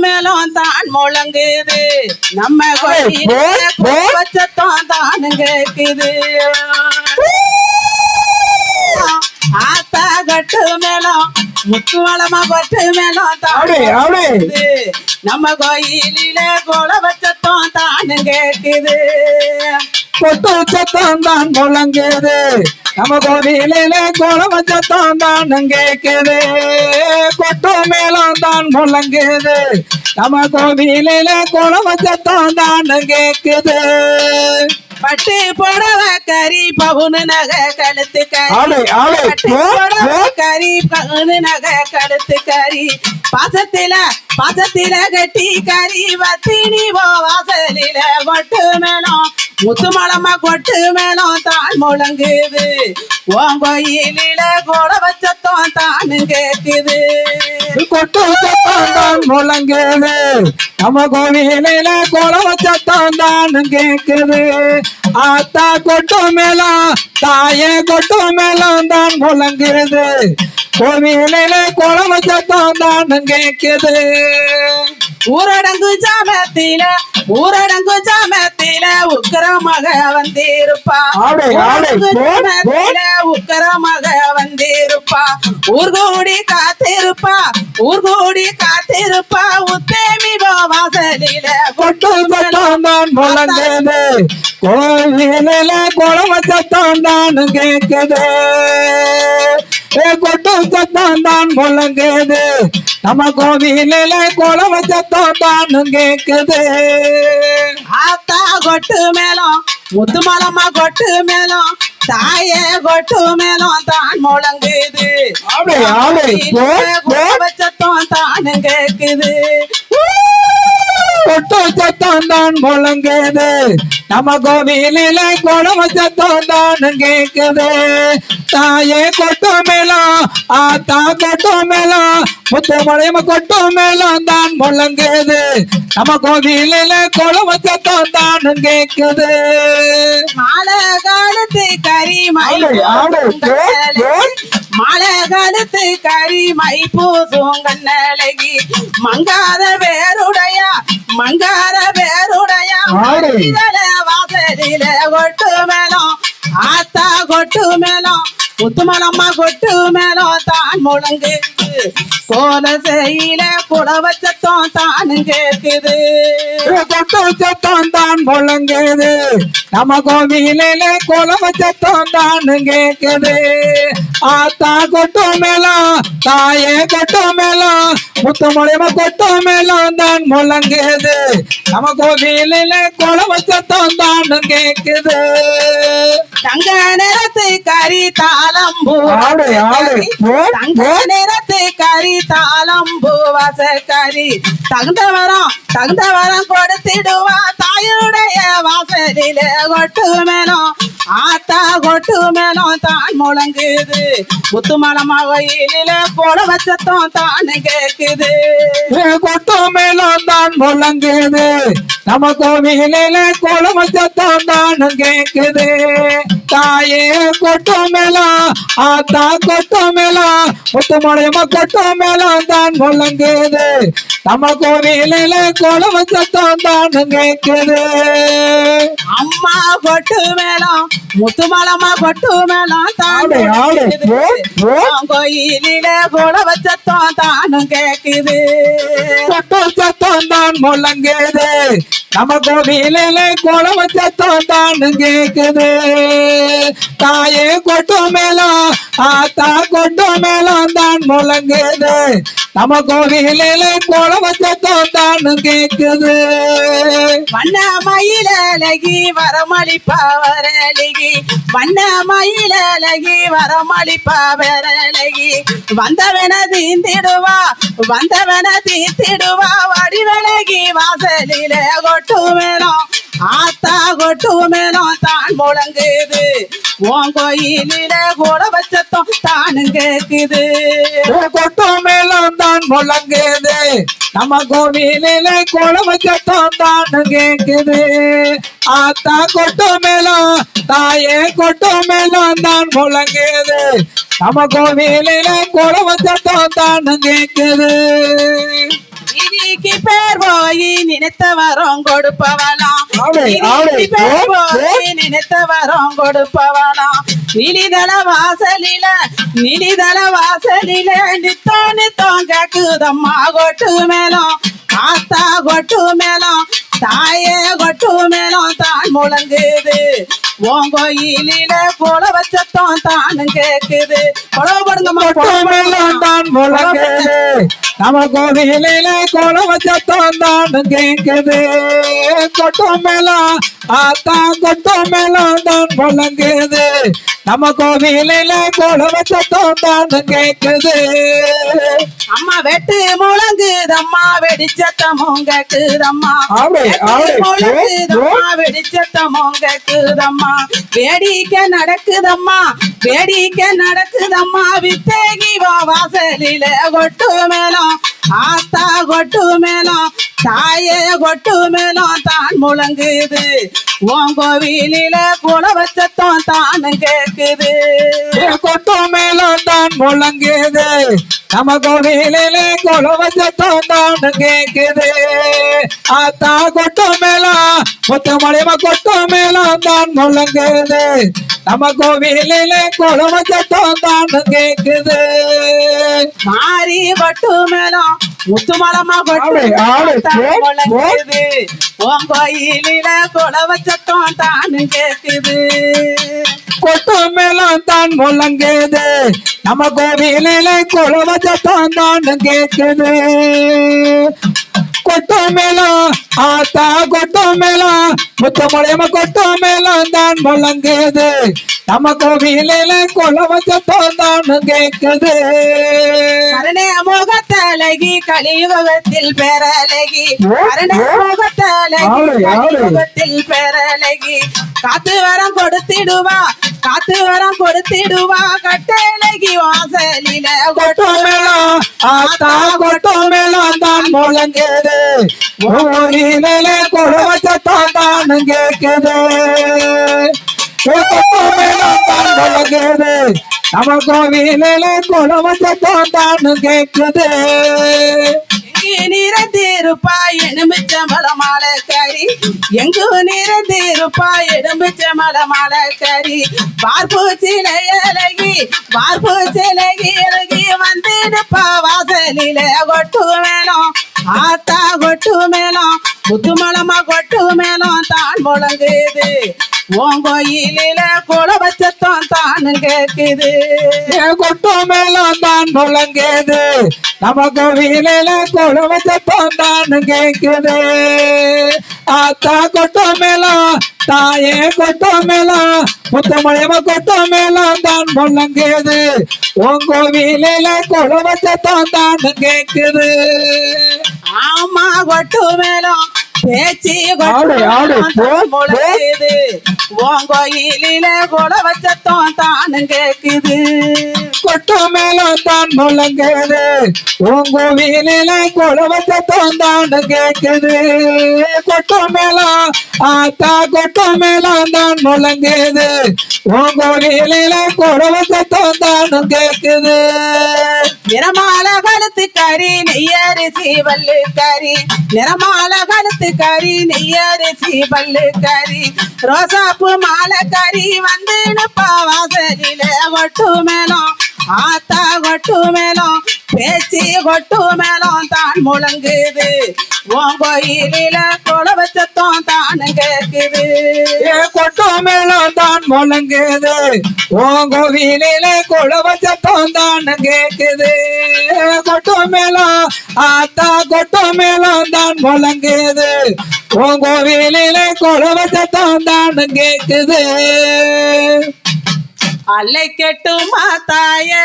மேலும் தான் முழங்குது நம்ம கோயில போ, போ. வச்சத்தம் தான் கேக்குது ஆத்தா கட்டு மேலும் முத்து வளமா கொட்டு மேலும். தாடுது நம்ம கோயிலில கோல வச்சத்தம் தான் கேக்குது கொட்டு சத்தம் தான் முழங்குது நம்ம கோவிலில கோலம் சத்தம் தான் கேக்குது கொட்டு மேளம் தான் முழங்குது நம்ம கோவிலில கோலம் சத்தம் தான் கேக்குது பட்டு புடவ கறி பவுனு நகை கழுத்து கறி. பட்டு புடவ. கறி பவுனு நகை கழுத்து கறி. பாசத்தில பதத்தில கட்டி கறி வத்தினி போ வாசலில ஒட்டு மேளம். முத்து மலமா கொட்டு மேளம் தான் முழங்குது. ஓம் கோயிலில கோல வச்சத்தம் தான் கேக்குது கொட்டு சத்தம் தான் முழங்குது. நம்ம கோவிலில கோலம் வச்சத்தம் தான் கேக்குது ஆத்தா கொட்டு மேளம் தாயே கொட்டு மேளம் தான் முழங்குது. கோவிலில கோலம் சத்தம் தான் கேக்குது ஊரடங்கு ஜாமத்தில ஊரடங்கு ஜாமத்தில உக்கரமாக வந்திருப்பா. ஊரடங்கு. ஜாமத்தில உக்கரமாக வந்திருப்பா. ஊர்கூடி காத்திருப்பா ஊர்கூடி காத்திருப்பா. உத்தேமி வாசலில கொட்டு சத்தம் தான் முழங்குது. கோவிலில சத்தம் தான் கேக்குது ஏ கொட்டு சத்தம் தான் முழங்குது நம்ம கோவிலில கோலம் சத்தம் தான் கேக்குது ஆத்தா கொட்டு மலமா கொட்டு மேளம் தாயே கொட்டு மேளம் தான் முழங்குது. வச்சத்தம் தான் கேக்குது கொட்டு சத்தம் தான் முழங்குது நம்ம கோவிலில கோலம் சத்தம் தான் கேக்குது தாயே கொட்டு மேளம் ஆத்தா கொட்டு மேளம் முத்து மலையம கொட்டு மேளம் தான் முழங்குது நம்ம கோவிலில கோலம் சத்தம் தான் கேக்குது மாலை காலத்து கறி. மாலை காலத்து கறி மை பூசும் கண்ணழகி. மங்காத வேருடையா மங்காத வேருடையா. வாசலில கொட்டு மேளம் ஆத்தா கொட்டு மேளம் முத்துமலம்மா கொட்டு மேலோ தான் முழங்கு கோல செய்யில குட வச்சத்தம் தான் கேட்குது. கொட்டு சத்தம் தான் முழங்குது. நம்ம கோவிலில கோலம் சத்தம் தான் கேட்குது. ஆத்தா கொட்டு மேலோ தாயே கொட்டு மேளம் முத்து மூலியமா கொட்டு மேளம் தான் முழங்குது நம்ம கோவிலில கோலம் சத்தம் தான் கேக்குது தங்க நிறத்து கறி தாளம்பூ தங்க. நிறத்து கறி தாளம்பூ வாசக்கறி தகுந்த வரம் தகுந்த வரம் கொடுத்திடுவா. தாயுடைய வாசலில கொட்டு மேலும் ஆத்தா கொட்டு மேலும் தான் முழங்குது. முத்துமலமா கோயிலில போல வச்சத்தம் தான் கேக்குது கொட்டு மேலும் தான் முழங்குது. நம்ம கோவிலில கோலம் சத்தம் தான் கேக்குது தாயே கொட்டு மேளம் ஆத்தா கொட்டு மேளம் முத்து மலையம்மா கொட்டு மேளம் தான் முழங்குது நம்ம கோவிலில கோலம் சத்தம் தான் கேக்குது அம்மா கொட்டு மேளம் முத்துமலமா கொட்டு மேளம் தான் கோயிலில கூட வச்சத்தம் தானும் கேக்குது கொட்டு சத்தம் தான் முழங்குது நம்ம கோவிலில கோலம் சத்தம் தான் கேக்குது தாயே கொட்டு மேளம் ஆத்தா கொட்டு மேளம் தான் முழங்குது நம்ம கோவிலில கோலம் சத்தம் தான் கேக்குது வண்ண மயிலழகி வரமளிப்பா வரலகி வண்ண மயில அழகி. வரலகி வந்தவன தீந்திடுவா வந்தவன தீத்திடுவா வடிவழகி வாசலில கொட்டு மேலும் ஆத்தா கொட்டு மேலும் தான் முழங்குது. உன் கோயிலில கூட வச்சத்தம் தானு கேக்குது கொட்டு மேலும் தான் முழங்குது. நம்ம கோவிலில கூட சத்தம் தானு கேக்குது ஆத்தா கொட்டு மேலும் தாயே கொட்டு மேலும் தான் முழங்குது. நம்ம கோவிலில கூட சத்தம் தானு கேக்குது நிதிக்கு பேர் போய் நினைத்த வரம் கொடுப்பவளாம். நிதிக்கு பேர் போய் நினைத்த வரம் கொடுப்பவளாம். நிலிதள வாசலில நிலிதள வாசலில நித்தோ நித்தம் கேக்குதம்மா கொட்டு மேலம் ஆத்தா கொட்டு மேலம் தாயே கொட்டு மேலம் தான் முழங்குது. உன் கோயிலில கோல வச்சத்தம் தானும் கேக்குது. கொலவு போடுங்கம்மா கொட்டு தான் முழங்குது. நம்ம கோவிலில வச்சத்தம் தான் கேக்குது கொட்டு மேளம் ஆத்தா கொட்டு மேளம் தான் முழங்குது நம்ம கோவிலில வச்சத்தம் தான் கேக்குது அம்மா வெட்டு முழங்குதம்மா வெடிச்சத்தமும் கேக்குதம்மா. முழங்குதம்மா வெடிச்சத்தமும் கேக்குதம்மா வேடிக்கை நடக்குதம்மா வேடிக்கை நடக்குதம்மா வித்தேகி வாசலில கொட்டு மேளம் ஆத்தா கொட்டு மேளம் தாயே கொட்டு மேளம் தான் முழங்குது. உன் கோவிலில குல வச்சத்தம் தானும் கேக்குது கொட்டு மேளம் தான் முழங்குது. நம்ம கோவிலில கோலம் வச்சத்தம் தான் கேக்குது ஆத்தா கொட்டு மேளம் முத்து மலையம கொட்டு மேளம் தான் முழங்குது. நம்ம கோவிலில கோலம் வச்சத்தம் தான் கேக்குது மாறி கொட்டு மேளம் முத்துமலமா கொட்டு. ஆளு, ஆளு. தான் ஓ, முழங்குது உன் கோயிலில குல வச்சத்தம் தானும் கேக்குது கொட்டு மேளம் தான் முழங்குது நம்ம கோவிலில கோலம் வச்சத்தம் தான் கேக்குது கொட்டு மேளம் ஆத்தா கொட்டு மேளம் மலையம கொட்டு மேளம் தான் முழங்குது நம்ம கோவிலில கோலம் வச்சத்தம் தான் கேக்குது கருணே முகத்தழகி கலியுகத்தில் பேரழகி கருணே முகத்தழகி ஆளு, ஆளு. கலியுகத்தில் பேரழகி. காத்து வரம் கொடுத்திடுவா காத்து வரம் கொடுத்திடுவா கட்டழகி வாசலில கொட்டு ஆத்தா கொட்டு தான் முழங்குது. கோவிலில கோலம் தான் கேட்குது கொட்டு மேளம் தான் தான் கேட்குது எங்கு நிறந்திருப்பா எலுமிச்சம்பழ மாலை கறி எங்கு நிறந்திருப்பா எலுமிச்சம்பழ மாலை கறி பார்ப்பு சிலையழகி பார்ப்பு சிலகி அழகி வந்திருப்பா. வாசலில கொட்டு மேளம் ஆத்தா கொட்டு மேளம் முத்துமலமா கொட்டு மேலும் தான் முழங்குது. உன் கோயிலில குல வச்சத்தம் தானும் கேக்குது கொட்டு மேளம் தான் முழங்குது நம்ம கோவிலில கோலம் வச்சத்தம் தான் கேக்குது ஆத்தா கொட்டு மேளம் தாயே கொட்டு மேளம் முத்தமலையம கொட்டு மேளம் தான் முழங்குது உன் கோவிலில கோலம் வச்சத்தம் தான் கேக்குது ஆமா கொட்டு மேளம் பேச்சு ஆடு, போ. முழுகுது உன் கோயிலில குல வச்சத்தம் தானும் கேக்குது. கொட்டு மேளம் தான் முழங்குது. உன் கோவிலில கோலம் வச்சத்தம் தான் கேக்குது. கொட்டு மேளம் ஆத்தா கொட்டு மேளம் தான் முழங்குது. உன் கோவிலில கோலம் வச்சத்தம் தான் கேக்குது. நிறமால கழுத்து கறி நெய்யரிசி பல்லு கறி. நிறமால கழுத்து கறி நெய்யரிசி பல்லு கறி. ரோசாப்பு மாலை கறி வந்து நிப்பா வாசலில கொட்டு மேளம் ஆத்தா கொட்டு மேலும் பேச்சு கொட்டு மேலும் தான் முழங்குது. உன் கோயிலில கொல வச்சத்தம் தான் கேக்குது. ஏ கொட்டு மேலும் தான் முழங்குது. உன் கோவிலில கோலம் வச்சத்தம் தான் கேக்குது. கொட்டு மேலும் ஆத்தா கொட்டு மேலும் தான் முழங்குது. உன் கோவிலில கோலம் வச்சத்தம் கேக்குது அல்லை கெட்டுமா தாயே?